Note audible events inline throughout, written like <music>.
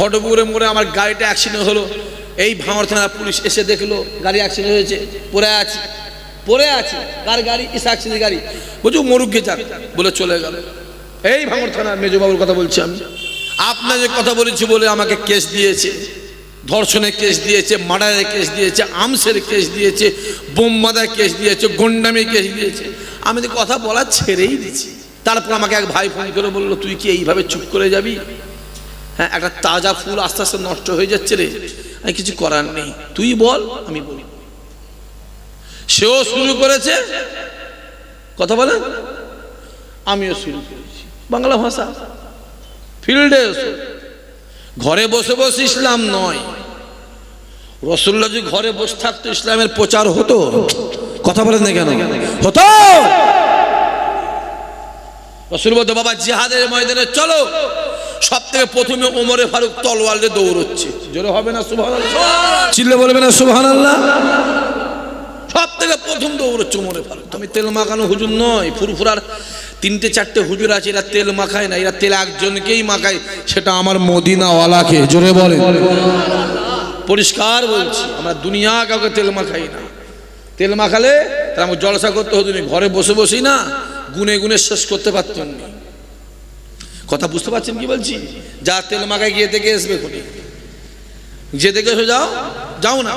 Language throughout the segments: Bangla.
ঘটপুরে মোড়ে আমার গাড়িটা অ্যাক্সিডেন্ট হলো। এই ভাঙর থানা পুলিশ এসে দেখল, গাড়ি অ্যাক্সিডেন্ট হয়েছে। পড়ে আছে পড়ে আছে। কার গাড়ি? ইসা অ্যাক্সিডেন্ট গাড়ি বুঝু মরুক গে যাক বলে চলে গেল। এই ভাঙর থানা মেজবাবুর কথা বলছি আমি। আপনার যে কথা বলেছি বলে আমাকে কেস দিয়েছে। ধর্ষণের কেস দিয়েছে মার্ডারের কেস দিয়েছে, আমসের কেস দিয়েছে বোমবাদার কেস দিয়েছে, গন্ডামি কেস দিয়েছে। আমি তো কথা বলা ছেড়েই দিচ্ছি তারপর আমাকে এক ভাই ফোন করে বলল, তুই কি এইভাবে চুপ করে যাবি? হ্যাঁ একটা তাজা ফুল আস্তে আস্তে নষ্ট হয়ে যাচ্ছে রে। আমি কিছু করার নেই। তুই বল, আমি বলি। সেও শুরু করেছে। কথা বলে? আমিও শুরু করেছি। বাংলা ভাষা। ফিল্ডে ঘরে বসে বসে ইসলাম নয়। রসুল্লা যদি ঘরে বসে থাকতো, ইসলামের প্রচার হতো। কথা বলেন না কেন? হতো! রসুল বলতো, বাবা, জিহাদের ময়দানে চলো। সব থেকে প্রথমে ওমরে ফারুক তলোয়ালে দৌড়চ্ছে। জোরে হবে না সুবহান চিল্লে বলবে না সুবহান আল্লাহ সব থেকে প্রথম দৌড়চ্ছে ওমরে ফারুক। তুমি তেল মাখানো হুজুর নয় ফুরফুরার তিনটে চারটে হুজুর আছে এরা তেল মাখায় না এরা তেল একজনকেই মাখায় সেটা আমার মদিনাওয়ালাকে জোরে বলে। পরিষ্কার বলছি আমরা দুনিয়া কাউকে তেল মাখাই না। তেল মাখালে তার আমার জলসা করতে হতো না ঘরে বসে বসেই না গুনে গুনে শেষ করতে পারতেন না। কথা বুঝতে পারছেন কি বলছি? যা তেল মাখায় গিয়ে দেখে আসবে খুনি। যে দেখে যাও। যাও না।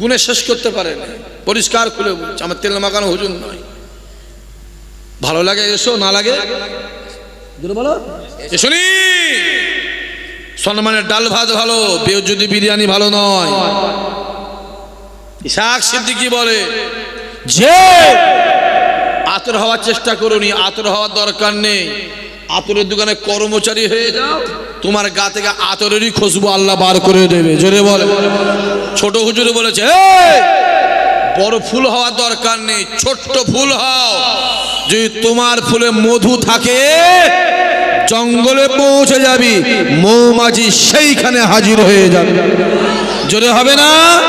গুনে শেষ করতে পারে না। পরিষ্কার খুলে বলছি, আমার তেল মাখানো হুজুর নয়। ভালো লাগে এসো, না লাগে? বলো। নি সম্মানের ডাল ভাত ভালো বেউ যদি বিরিয়ানি ভালো নয়। শাক ইসাক সিদ্দিকি বলে, যে আতর হওয়ার চেষ্টা করুনি, আতর হওয়ার দরকার নেই। আতরের দোকানে কর্মচারী হয়ে যাও তোমার গা থেকে আতরেরই খুশবু আল্লাহ বার করে দেবে। জোরে বলে। ছোট হুজুরে বলেছে "এই, বড় ফুল হওয়ার দরকার নেই ছোট্ট ফুল হও। যদি তোমার ফুলে মধু থাকে জঙ্গলে পৌঁছে যাবি মৌমাছি সেইখানে হাজির হয়ে যাবে। জোরে হবে না?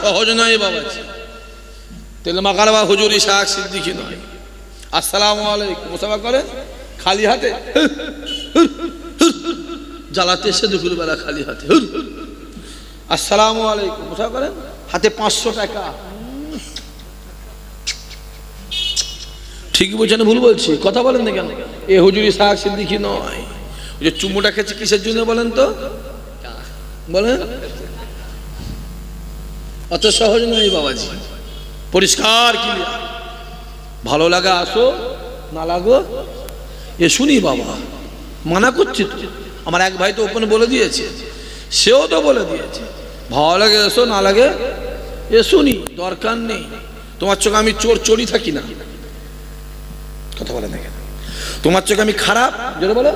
সহজ নয় বাবা তেল মাখার বা হুজুরি শাক সিদ্দিকি নয়। আসসালামু আলাইকুম। মুসাফা করে খালি হাতে। জ্বালাতে এসে দুপুরবেলা খালি হাতে। আসসালামু আলাইকুম। মুসাফা করেন? হাতে পাঁচশো টাকা। ঠিক বলছেন, ভুল বলছি। কথা বলেন না কেন? এ হুজুরি শাক সিদ্দিকি নয়। ওই যে চুমুটা খেয়েছে, কিসের জন্য বলেন তো? বলেন। অত সহজ নয় বাবাজি। পরিষ্কার ক্লিয়ার ভালো লাগা, আসো। না লাগো। এ শুনি বাবা, মানা করছি তো। আমার এক ভাই তো ওপেন বলে দিয়েছে, সেও তো বলে দিয়েছে। ভালো লাগে এসো, না লাগে, এ শুনি, দরকার নেই। তোমার চোখে আমি চোর চোরই থাকি না। কথা বলে না তোমার চোখে আমি খারাপ যেটা বলো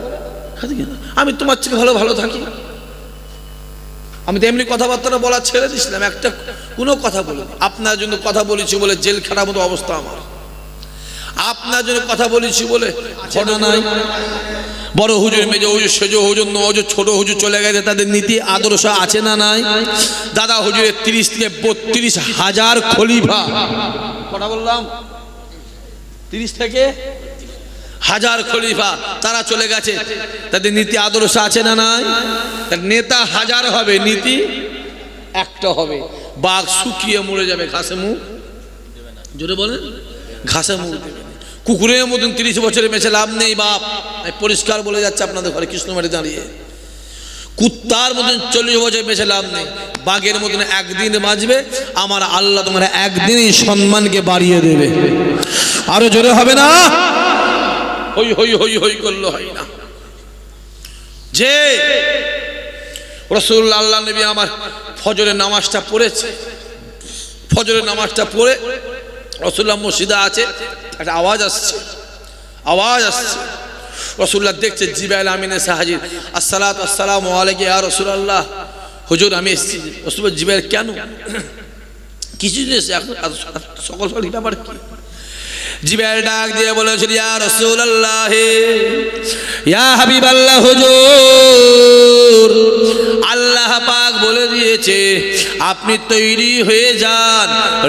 আমি তোমার চোখে ভালো ভালো থাকি। আমি তো এমনি কথাবার্তা বলা ছেড়ে দিছিলাম, একটা কোনো কথা বলিনি। আপনার জন্য কথা বলেছি বলে জেল খারাপ মতো অবস্থা আমার। আপনার জন্য কথা বলেছি বলে ঘটনা নাই। বড় হুজুর মেজ হুজুর, সেজ হুজুর ন হুজুর, ছোট হুজুর চলে গেছে, তাদের নীতি, আদর্শ আছে না নাই? দাদা হুজুরের তিরিশ থেকে বত্রিশ হাজার খলিফা। কটা বললাম? তিরিশ থেকে হাজার খলিফা তারা চলে গেছে। তাদের নীতি, আদর্শ আছে না নাই? নেতা হাজার হবে, নীতি একটা হবে। বাঘ শুকিয়ে মরে যাবে, ঘাসে মুখ? জোরে বলেন। ঘাসে মুখ। দেবে। কুকুরের মতন তিরিশ বছরে বেঁচে লাভ নেই বাপ। পরিষ্কার বলে যাচ্ছে আপনাদের ঘরে কৃষ্ণমারি দাঁড়িয়ে। কুত্তার মতন চল্লিশ বছর বেঁচে লাভ নেই। বাঘের মতন একদিন বাঁচবে, আমার আল্লাহ তোমার একদিনই সম্মানকে বাড়িয়ে দেবে। আরও জোরে হবে না? হই হই হই হই করলে হয় না। যে রসুল আল্লাহ নবী আমার ফজরের নামাজটা পড়েছে, ফজরের নামাজটা পড়ে রসুল্লাহ মসজিদে আছে, একটা আওয়াজ আসছে। আওয়াজ আসছে। রসুল্লাহ দেখছে জিবাইল আমিনে সাহাজির, আসসালাত আসসালাম আলাইকে আর রসুল্লাহ হুজুর, আমি এসেছি। রসুল জিবাইল কেন? কিছু জিনিস সকল সকল ব্যাপার কি? জিবাইল ডাক দিয়ে বলেছিল, ইয়া রাসূলুল্লাহ, ইয়া হাবিবাল্লাহ, হুজুর, আল্লাহ পাক বলে দিয়েছে, আপনি তৈরি হয়ে যান,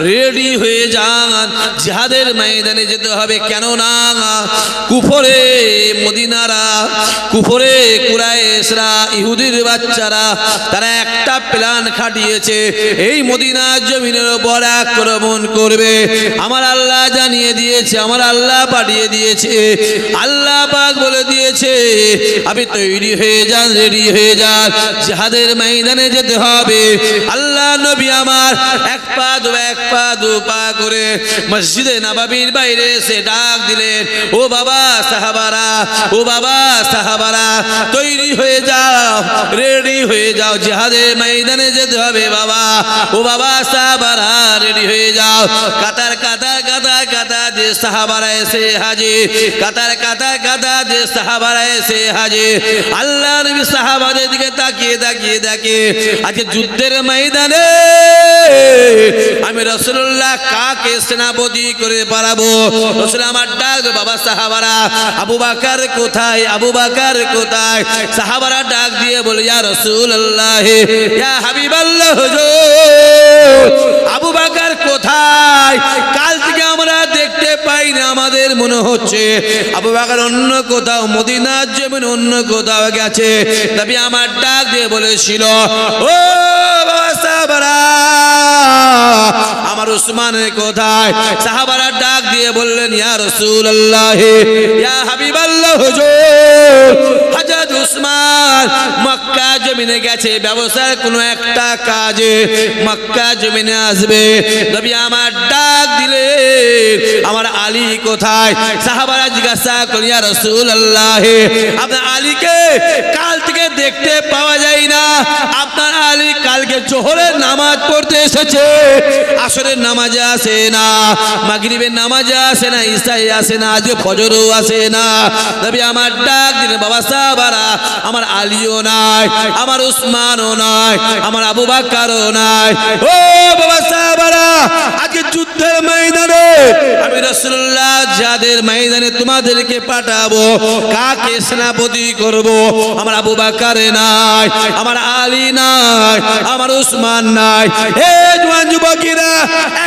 রেডি হয়ে যান, জিহাদের ময়দানে যেতে হবে। কেন না কুফরে মদিনারা, কুফরে কুরাইশরা, ইহুদির বাচ্চারা, তারা একটা প্ল্যান খাটিয়েছে, এই মদিনার জমিনের উপর আক্রমণ করবে। আমার আল্লাহ জানিয়ে দিয়েছে, আমার আল্লাহ পাঠিয়ে দিয়েছে। আল্লাহ পাক বলে দিয়েছে, আপনি তৈরি হয়ে যান, রেডি হয়ে যান, জিহাদের ময়দানে যেতে হবে। আল্লাহ নবী আমার এক পা দু, এক পা দু পা করে মসজিদে নবাবির বাইরে এসে ডাক দিলেন, ও বাবা, সাহাবারা, ও বাবা, সাহাবারা, তৈরি হয়ে যাও, রেডি হয়ে যাও, জিহাদের ময়দানে যেতে হবে বাবা। ও বাবা, সাহাবারা, রেডি হয়ে যাও, কাতার কাতার কাতার কাতার আমি রসুল্লাহ কাকে সেনাপতি করে পারাবো আমার ডাক, বাবা সাহাবারা, আবু বাকার কোথায়? আবু বাকার কোথায়? সাহাবারা ডাক দিয়ে বলে, ইয়া রসুল ইয়া আবু বাকার কোথায়? কাল থেকে আমরা দেখতে পাই না আমাদের মনে হচ্ছে। আবু বাকার অন্য কোথাও, মদিনার জমিন অন্য কোথাও গেছে। তবে আমার ডাক দিয়ে বলেছিল, ও আমার উসমানের কোথায়? সাহাবারা ডাক দিয়ে বললেন হুজুর হযরত উসমান, মক্কা জমিনে গেছে, ব্যবসার কোনো একটা কাজে মক্কা জমিনে আসবে। নবী আমার ডাক দিলেন আমার আলী কোথায়? সাহাবারা জিজ্ঞাসা করি ইয়া রাসূলুল্লাহ, আপনার আলীকে কাল থেকে দেখতে পাওয়া যায় না। আপনার আলী কালকে জোহরের নামাজ পড়তে এসেছে। আসরের নামাজে আসে না, মাগরিবের নামাজে আসে না ইসাই আসে না, আজকে ফজরও আসে না। তবে আমার ডাক দিলেন, বাবা সাহাবারা, আমার আলীও নাই, আমার উসমানও নাই, আমার আবু বাক্কারও নাই। ও বাবা সাহাবারা, আজকে যুদ্ধের ময়দানে আমি রসুল্লাহ যাদের ময়দানে তোমাদেরকে পাঠাবো, কাকে সেনাপতি করব? আমার আবু বাকারে নাই, আমার আলী নাই, আমার উসমান নাই। হে জওয়ান যুবকেরা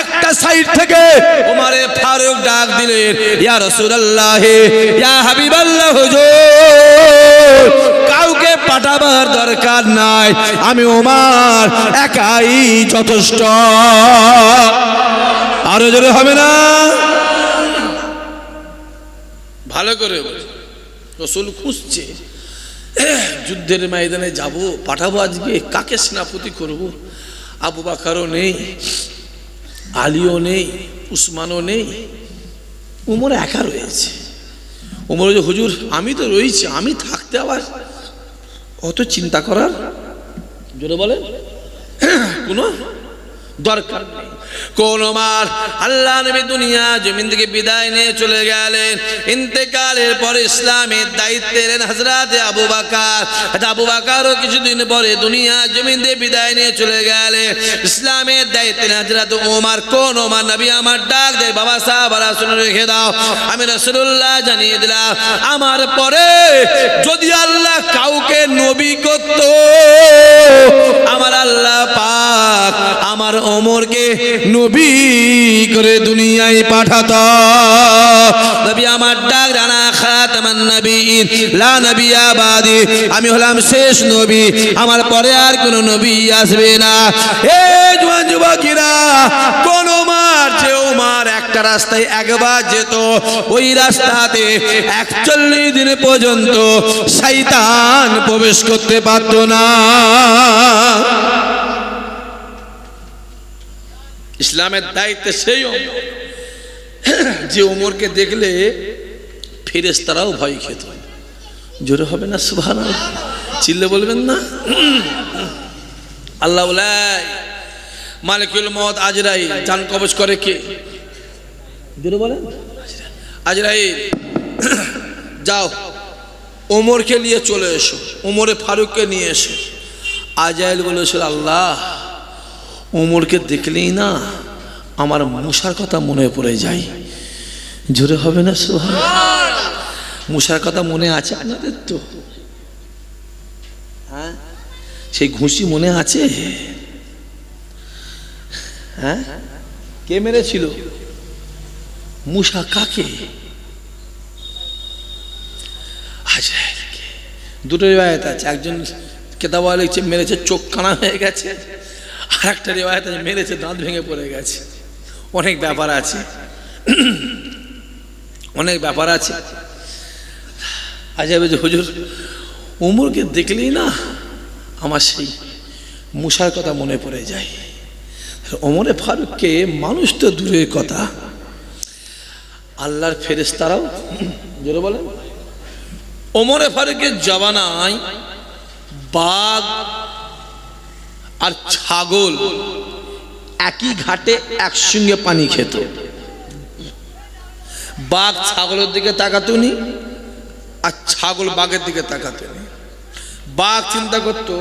একটা সাইড থেকে ফারুক ডাক ইয়া রাসূলুল্লাহ, ইয়া হাবিবাল্লাহ কাউকে পাঠাবার দরকার নাই, আমি ওমার একাই যথেষ্ট। আরও জোরে হবে না? ভালো করে। রসুল খুঁজছে যুদ্ধের ময়দানে যাব, পাঠাবো আজকে, কাকে সেনাপতি করব? আবু বাকারও নেই, আলিও নেই, উসমানও নেই। উমর একা রয়েছে। উমর যে হুজুর, আমি তো রয়েছি, আমি থাকতে আবার অত চিন্তা করার? জোরে বলে কোনো দরকার নেই। কোন মার আল্লাহ নবী দুনিয়া জমিন থেকে বিদায় নিয়ে চলে গেলেন। ইন্তেকালের পর ইসলামের দায়িত্বে এলেন হজরত আবু বাকার। আবু বাকারও কিছুদিন পরে দুনিয়া জমিন থেকে বিদায় নিয়ে চলে গেলেন। ইসলামের দায়িত্বে হজরত ওমর। কোন ওমর? নবী আমার ডাক দেয়, বাবা সাহাবারা শুনে রেখে দাও। আমি রাসূলুল্লাহ জানিয়ে দিলাম, আমার পরে যদি আল্লাহ কাউকে নবী করত, আমার আল্লাহ পাক আমার ওমরকে নবী করে দুনিয়ায় পাঠাত। নবী আমার ডাক, রানা খাতামান নবীন লা নবী আবাদি আমি হলাম শেষ নবী, আমার পরে আর কোন নবী আসবে না। এ জওয়ান যুবকেরা কোন মার যে ওমার একটা রাস্তায় একবার যেত, ওই রাস্তাতে একচল্লিশ দিন পর্যন্ত শয়তান প্রবেশ করতে পারত না। ইসলামের দায়িত্বে সেই যে ওমরকে দেখলে ফেরেস্তারাও ভয় খেত। জোরে হবে না সুভান চিল্লে বলবেন না? আল্লাহ মালিকুল মত আজরাই জান কবজ করে কে? বলেন। আজরাই যাও ওমরকে নিয়ে চলে এসো ওমরে ফারুককে নিয়ে এসো। আজাইল বলেছিল, আল্লাহ ওমরকে দেখলেই না আমার মশার কথা মনে পড়ে যায়। জোরে হবে না সোহান মশার কথা মনে আছে আপনাদের তো? হ্যাঁ? সেই ঘুষি মনে আছে? হ্যাঁ? কে মেরেছিল? মুসা কাকে? দুটো রেবায়ত আছে। একজন কেতাব লিখছে মেরেছে, চোখ কানা হয়ে গেছে। আর একটা রেবায়ত আছে, মেরেছে, দাঁত ভেঙে পড়ে গেছে। অনেক ব্যাপার আছে। অনেক ব্যাপার আছে। আজাবে যে হুজুর, উমরকে দেখলেই না আমার সেই মুসার কথা মনে পড়ে যায়। ওমরে ফারুককে মানুষ তো দূরের কথা। আল্লাহর ফেরেস্তারাও জোরে বলেন, ওমরে ফারুকের জবানায় বাঘ আর ছাগল একই ঘাটে একসঙ্গে পানি খেত। বাঘ ছাগলের দিকে তাকাতো নি আর ছাগল বাঘের দিকে তাকাতো নি বাঘ চিন্তা করতো,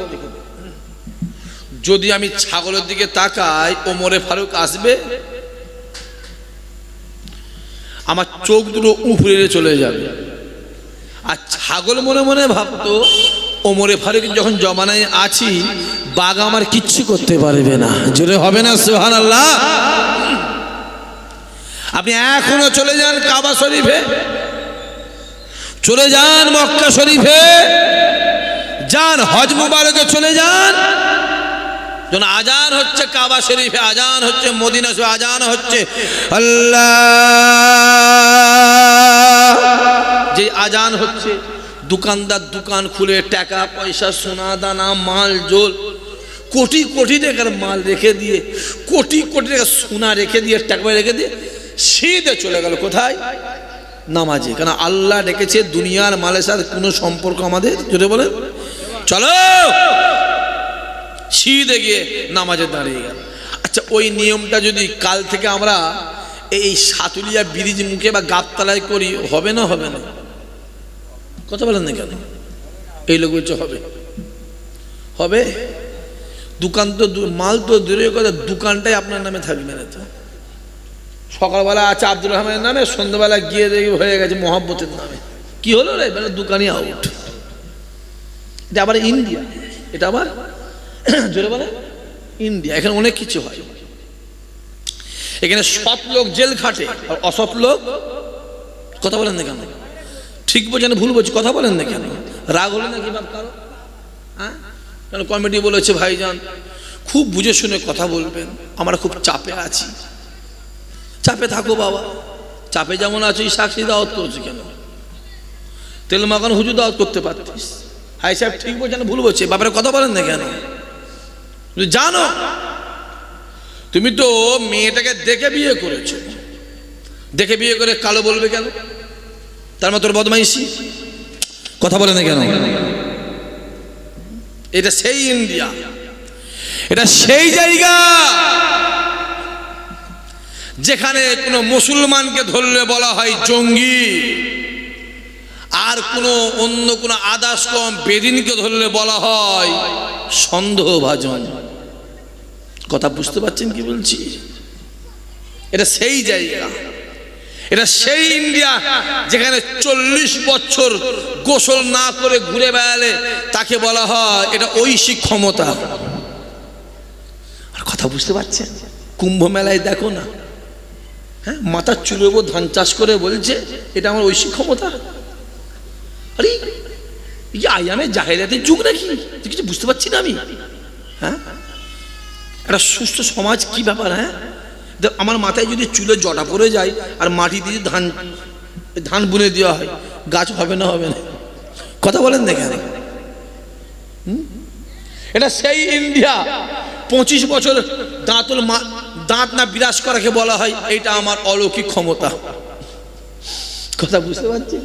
যদি আমি ছাগলের দিকে তাকাই, ওমরে ফারুক আসবে, আমার চোখ দুটো উপরে চলে যাবে। আর ছাগল মনে মনে ভাবতো, ওমরে ফারুক যখন জমানায় আছি বাঘ আমার কিচ্ছু করতে পারবে না। জোরে হবে না সোহান আল্লাহ আপনি এখনও চলে যান কাবা শরীফে? চলে যান মক্কা শরীফে? যান, হজ মুবারকে চলে যান। যখন আজান হচ্ছে কাবা শরীফে, আজান হচ্ছে মদিনা শরীফে, আজান হচ্ছে আল্লাহ। যে আজান হচ্ছে দোকানদার দোকান খুলে টাকা, পয়সা, সোনা, দানা, মাল, জোল, কোটি কোটি টাকার মাল রেখে দিয়ে, কোটি কোটি টাকা সোনা রেখে দিয়ে, টাকা রেখে দিয়ে সিধে চলে গেল। কোথায়? নামাজে। কারণ আল্লাহ ডেকেছে দুনিয়ার মালের সাথে কোনো সম্পর্ক আমাদের? জোরে বলেন। চলো! সিধে গিয়ে নামাজে দাঁড়িয়ে গেল। আচ্ছা ওই নিয়মটা যদি কাল থেকে আমরা এই সাতুলিয়া ব্রিজ মুখে বা গাবতলায় করি, হবে না হবে না? কথা বলেন না কেন? এই লোক বলছে, হবে। হবে? দোকান তো মাল তো দূরের কথা, দোকানটাই আপনার নামে থাকবে না তো। সকালবেলা আছে আব্দুর রহমানের নামে, সন্ধ্যাবেলা গিয়ে দেখি হয়ে গেছে মোহাম্মতের নামে। কি হলো রে? মানে দোকানই আউট এটা আবার ইন্ডিয়া। এটা আবার <clears throat> জোরে বলে, ইন্ডিয়া। এখানে অনেক কিছু হয়। এখানে সৎ লোক জেল খাটে, আর অসৎ লোক কথা বলেন না কেন? ঠিক বলছেন ভুল বলছি কথা বলেন না কেন? রাগ হলো নাকি বাপ কারও? হ্যাঁ? কেন কমিটি বলেছে, ভাইজান, খুব বুঝে শুনে কথা বলবেন, আমরা খুব চাপে আছি। চাপে থাকো বাবা। চাপে যেমন আছো, এই সাক্ষী দাওয়াত করছ কেন? তেল মাখানো হুজুর দাওয়াত করতে পারতিস। হাই সাহেব ঠিক বলছেন ভুল বলছে বাপের কথা বলেন না কেন? জানো, তুমি তো মেয়েটাকে দেখে বিয়ে করেছ। দেখে বিয়ে করে কালো বলবে কেন? তার মতো বদমাইশি? কথা বলে না কেন? এটা সেই ইন্ডিয়া। এটা সেই জায়গা। যেখানে কোনো মুসলমানকে ধরলে বলা হয় জঙ্গি, আর কোনো অন্য কোনো আদাস কম বেদিনকে ধরলে বলা হয় সন্দেহভাজন। কথা বুঝতে পারছেন কি বলছি? এটা সেই জায়গা। এটা সেই ইন্ডিয়া যেখানে চল্লিশ বছর গোসল না করে ঘুরে বেড়ালে তাকে বলা হয় এটা ঐশী ক্ষমতা। আর কথা বুঝতে পারছেন? কুম্ভ মেলায় দেখো না। হ্যাঁ মাথার চুলের উপর ধান চাষ করে বলছে, এটা আমার ঐশী ক্ষমতা। আরে, এই যে আয়ামে জাহেরাতের যুগ নাকি? কিছু বুঝতে পারছি না আমি। হ্যাঁ? একটা সুস্থ সমাজ কি ব্যাপার হ্যাঁ? আমার মাথায় যদি চুলে জটা পড়ে যায় আর মাটি দিয়ে ধান ধান বুনে দেওয়া হয়, গাছ হবে না হবে না। কথা বলেন দেখেন এটা সেই ইন্ডিয়া। পঁচিশ বছর দাঁতল দাঁত না বিরাজ করাকে বলা হয়, এটা আমার অলৌকিক ক্ষমতা। কথা বুঝতে পারছি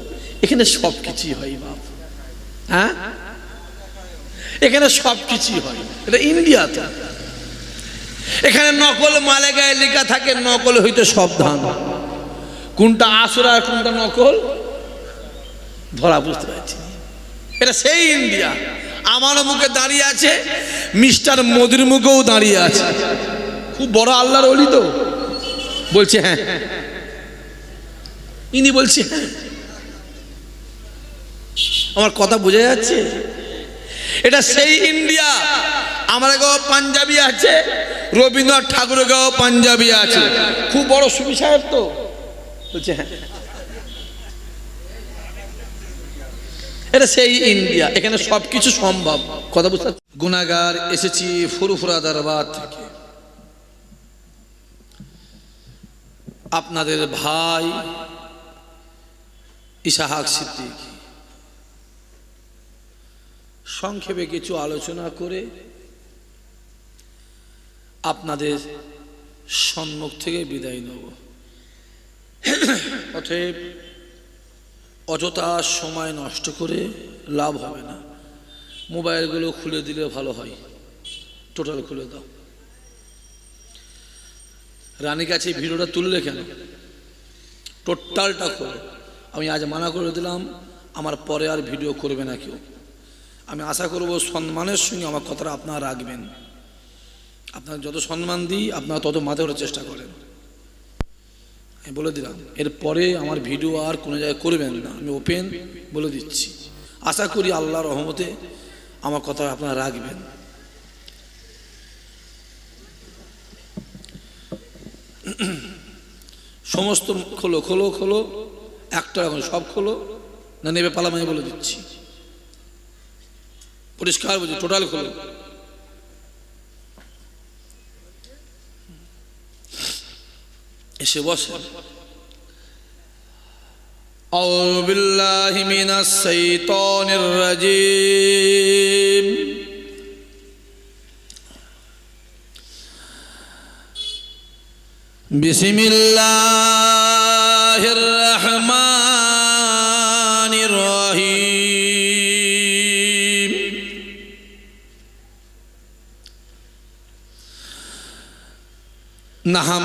এখানে সব কিছুই হয়, বাপ। হ্যাঁ? এখানে সব কিছুই হয়। এটা ইন্ডিয়াতে এখানে নকল মালে গায়ে লেখা থাকে, নকল হইতে সব ধান কোনটা আসর আর কোনটা নকল? ধরা বুঝতে পারছি এটা সেই ইন্ডিয়া। আমারও মুখে দাঁড়িয়ে আছে, মিস্টার মোদির মুখেও দাঁড়িয়ে আছে। খুব বড় আল্লাহর অলি তো। বলছে হ্যাঁ। ইনি বলছে হ্যাঁ। আমার কথা বোঝা যাচ্ছে? এটা সেই ইন্ডিয়া। আমার পাঞ্জাবি আছে রবীন্দ্রনাথ ঠাকুরের গাও পাঞ্জাবি আছে। খুব বড় সুবি সাহেব তো। বলছে হ্যাঁ। এটা সেই ইন্ডিয়া এখানে সব কিছু সম্ভব। কথা বুঝতে? গুনাগার এসেছি ফুরফুরা দরবার থেকে। আপনাদের ভাই ইসাহাক সিদ্দিক। সংক্ষেপে কিছু আলোচনা করে আপনাদের সম্মুখ থেকে বিদায় নেব। অতএব অযথা সময় নষ্ট করে লাভ হবে না। মোবাইলগুলো খুলে দিলে ভালো হয়। টোটাল খুলে দাও। রানী কাছে ভিডিওটা তুললে কেন? টোটালটা খোলো আমি আজ মানা করে দিলাম, আমার পরে আর ভিডিও করবে না কেউ। আমি আশা করব সম্মানের সঙ্গে আমার কথাটা আপনারা রাখবেন। আপনার যত সম্মান দিই, আপনারা তত মাথা ওঠার চেষ্টা করেন। আমি বলে দিলাম, এরপরে আমার ভিডিও আর কোনো জায়গায় করবেন না। আমি ওপেন বলে দিচ্ছি। আশা করি আল্লাহর রহমতে আমার কথা আপনারা রাখবেন। সমস্ত খোলো খোলো খোলো, একটা এখন সব খোলো, না নেবে পালাম আমি বলে দিচ্ছি। পরিষ্কার বলছি টোটাল খোলো। এসে বসে أعوذ بالله من الشيطان الرجيم بسم الله